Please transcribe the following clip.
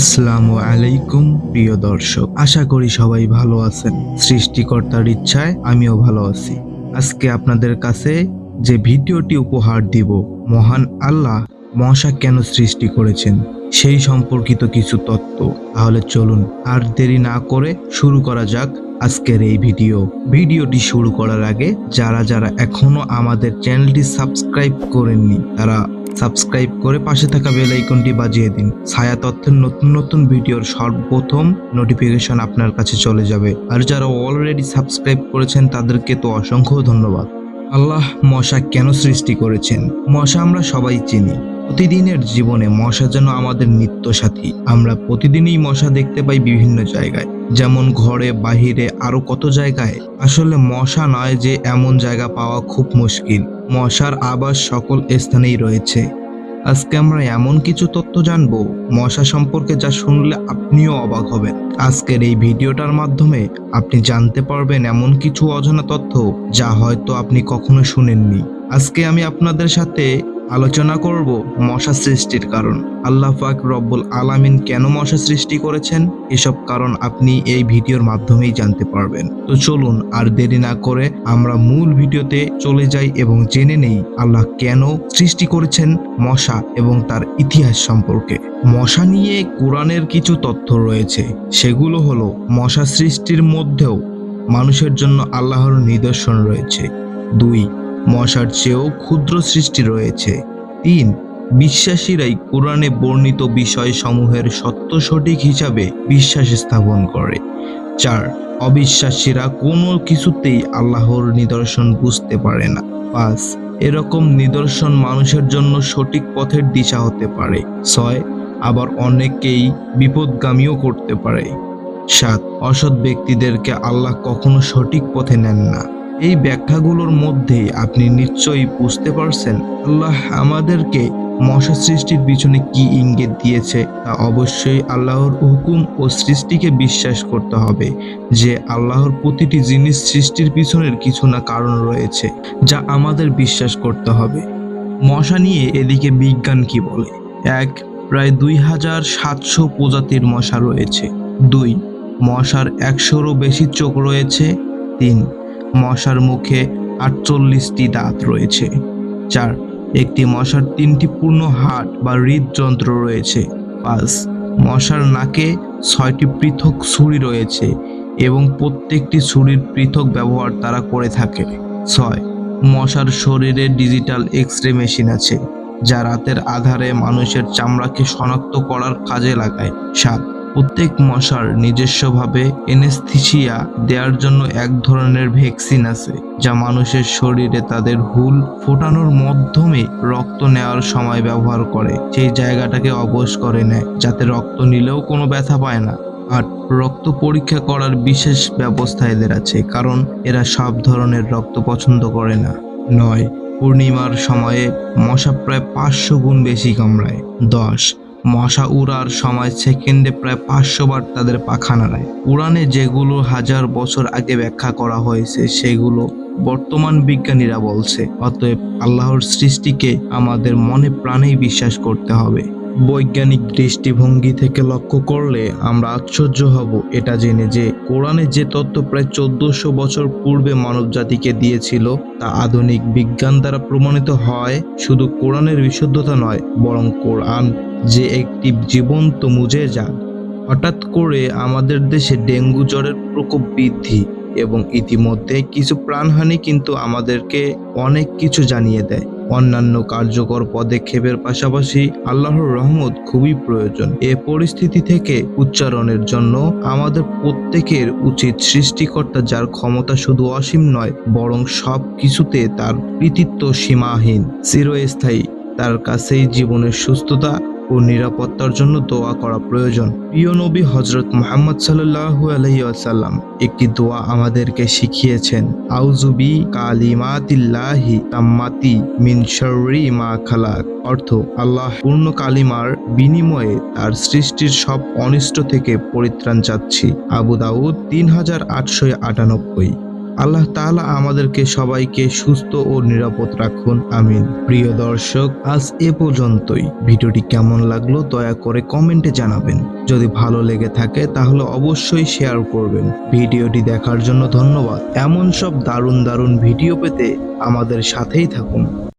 আসসালামু আলাইকুম, প্রিয় দর্শক। আশা করি সবাই ভালো আছেন। সৃষ্টিকর্তার ইচ্ছায় আমিও ভালো আছি। আজকে আপনাদের কাছে যে ভিডিওটি উপহার দিব, মহান আল্লাহ মশা কেন সৃষ্টি করেছেন, সেই সম্পর্কিত কিছু তত্ত্ব। তাহলে চলুন আর দেরি না করে শুরু করা যাক আজকের এই ভিডিও। ভিডিওটি শুরু করার আগে যারা যারা এখনও আমাদের চ্যানেলটি সাবস্ক্রাইব করেননি, তারা সাবস্ক্রাইব করে পাশে থাকা বেল আইকনটি বাজিয়ে দিন। ছায়া তথ্যের নতুন নতুন ভিডিওর সর্বপ্রথম নোটিফিকেশন আপনার কাছে চলে যাবে। আর যারা অলরেডি সাবস্ক্রাইব করেছেন, তাদেরকে তো অসংখ্য ধন্যবাদ। আল্লাহ মশা কেন সৃষ্টি করেছেন? মশা আমরা সবাই চিনি। প্রতিদিনের জীবনে মশা যেন আমাদের নিত্য সাথী আমরা প্রতিদিনই মশা দেখতে পাই বিভিন্ন জায়গায়। যেমন ঘরে, বাহিরে, আরও কত জায়গায়। আসলে মশা নয় যে এমন জায়গা পাওয়া খুব মুশকিল। মশার আবাস সকল স্থানেই রয়েছে। আজকে আমরা এমন কিছু তথ্য জানব, মশা সম্পর্কে যা শুনলে আপনিও অবাক হবেন। আজকের এই ভিডিওটার মাধ্যমে আপনি জানতে পারবেন এমন কিছু অজানা তথ্য যা হয়তো আপনি কখনো শুনেননি। আজকে আমি আপনাদের সাথে আলোচনা করব মশা সৃষ্টির কারণ। আল্লাহ পাক রব্বুল আলামিন কেন মশা সৃষ্টি করেছেন? এসব কারণ আপনি এই ভিডিওর মাধ্যমেই জানতে পারবেন। তো চলুন আর দেরি না করে আমরা মূল ভিডিওতে চলে যাই এবং জেনে নেই আল্লাহ কেন সৃষ্টি করেছেন মশা এবং তার ইতিহাস সম্পর্কে। মশা নিয়ে কোরআনের কিছু তথ্য রয়েছে। সেগুলো হলো মশা সৃষ্টির মধ্যেও মানুষের জন্য আল্লাহর নিদর্শন রয়েছে। দুই মশার চেয়েও ক্ষুদ্র সৃষ্টি রয়েছে। তিন, বিশ্বাসীরাই কোরআনে বর্ণিত বিষয় সমূহের সত্য সঠিক হিসাবে বিশ্বাস স্থাপন করে। চার, অবিশ্বাসীরা কোনো কিছুতেই আল্লাহর নিদর্শন বুঝতে পারে না। পাঁচ, এরকম নিদর্শন মানুষের জন্য সঠিক পথের দিশা হতে পারে। ছয়, আবার অনেকেই বিপদগামীও করতে পারে। সাত, অসৎ ব্যক্তিদেরকে আল্লাহ কখনো সঠিক পথে নেন না। এই ব্যাখ্যাগুলোর মধ্যে আপনি নিশ্চয়ই বুঝতে পারছেন আল্লাহ আমাদেরকে মশা সৃষ্টির পিছনে কি ইঙ্গিত দিয়েছে তা অবশ্যই আল্লাহর হুকুম ও সৃষ্টিকে বিশ্বাস করতে হবে যে আল্লাহর প্রতিটি জিনিস সৃষ্টির পিছনের কিছু না কারণ রয়েছে, যা আমাদের বিশ্বাস করতে হবে। মশা নিয়ে এদিকে বিজ্ঞান কি বলে? এক, প্রায় দুই হাজার সাতশো প্রজাতির মশা রয়েছে। দুই, মশার একশোরও বেশি চোখ রয়েছে। তিন মশার মুখে আটচল্লিশটি দাঁত রয়েছে চার একটি মশার তিনটি পূর্ণ হাট বা হৃদযন্ত্র রয়েছে পাঁচ মশার নাকে ছয়টি পৃথক ছুরি রয়েছে এবং প্রত্যেকটি ছুরির পৃথক ব্যবহার তারা করে থাকে। ছয়, মশার শরীরে ডিজিটাল এক্স রে মেশিন আছে, যা রাতের আধারে মানুষের চামড়াকে শনাক্ত করার কাজে লাগায়। সাত প্রত্যেক মশার নিজস্বভাবে এনেস্থিসিয়া দেওয়ার জন্য এক ধরনের ভ্যাকসিন আছে, যা মানুষের শরীরে তাদের হুল ফোটানোর মাধ্যমে রক্ত নেওয়ার সময় ব্যবহার করে। সেই জায়গাটাকে অবশ করে নেয়, যাতে রক্ত নিলেও কোনো ব্যথা পায় না। আর রক্ত পরীক্ষা করার বিশেষ ব্যবস্থা এদের আছে, কারণ এরা সব ধরনের রক্ত পছন্দ করে না। নয়, পূর্ণিমার সময়ে মশা প্রায় পাঁচশো গুণ বেশি কামড়ায়। দশ মশা উড়ার সময় সেকেন্ডে প্রায় পাঁচশো বার তাদের পাখা নাড়ায় উড়ানে যেগুলো হাজার বছর আগে ব্যাখ্যা করা হয়েছে, সেগুলো বর্তমান বিজ্ঞানীরা বলছে। অতএব আল্লাহর সৃষ্টিকে আমাদের মনে প্রাণেই বিশ্বাস করতে হবে। বৈজ্ঞানিক দৃষ্টিভঙ্গি থেকে লক্ষ্য করলে আমরা আশ্চর্য হব। এটা জেনে যে কোরআনে যে তত্ত্ব প্রায় চোদ্দশো বছর পূর্বে মানব জাতিকে দিয়েছিল, তা আধুনিক বিজ্ঞান দ্বারা প্রমাণিত হয় শুধু কোরআনের বিশুদ্ধতা নয়, বরং কোরআন যে একটি জীবন্ত মুজে যান হঠাৎ করে আমাদের দেশে ডেঙ্গু জ্বরের প্রকোপ বৃদ্ধি এবং ইতিমধ্যে কিছু প্রাণহানি কিন্তু আমাদেরকে অনেক কিছু জানিয়ে দেয়। অন্যান্য কার্যকর পদক্ষেপের পাশাপাশি আল্লাহর রহমত খুবই প্রয়োজন। এ পরিস্থিতি থেকে উচ্চারণের জন্য আমাদের প্রত্যেকের উচিত সৃষ্টিকর্তা যার ক্ষমতা শুধু অসীম নয়, বরং সব কিছুতে তার কৃতিত্ব সীমাহীন। চিরস্থায়ী, তার কাছেই জীবনের সুস্থতা ও নিরাপত্তার জন্য দোয়া করা প্রয়োজন। প্রিয় নবী হজরত মোহাম্মদ সাল্লাহু আলহিসাল্লাম একটি দোয়া আমাদেরকে শিখিয়েছেন। আউজুবি কালিমাতিল্লাহি তাম্মাতি মিন মা খালাক। অর্থ, আল্লাহ পূর্ণ কালিমার বিনিময়ে তার সৃষ্টির সব অনিষ্ট থেকে পরিত্রাণ চাচ্ছি। আবু দাউদ তিন হাজার আটশো আটানব্বই। আল্লাহ তালা আমাদেরকে সবাইকে সুস্থ ও নিরাপদ রাখুন, আমিন। প্রিয় দর্শক, আজ এ পর্যন্তই। ভিডিওটি কেমন লাগল দয়া করে কমেন্টে জানাবেন। যদি ভালো লেগে থাকে তাহলে অবশ্যই শেয়ার করবেন। ভিডিওটি দেখার জন্য ধন্যবাদ। এমন সব দারুণ দারুণ ভিডিও পেতে আমাদের সাথেই থাকুন।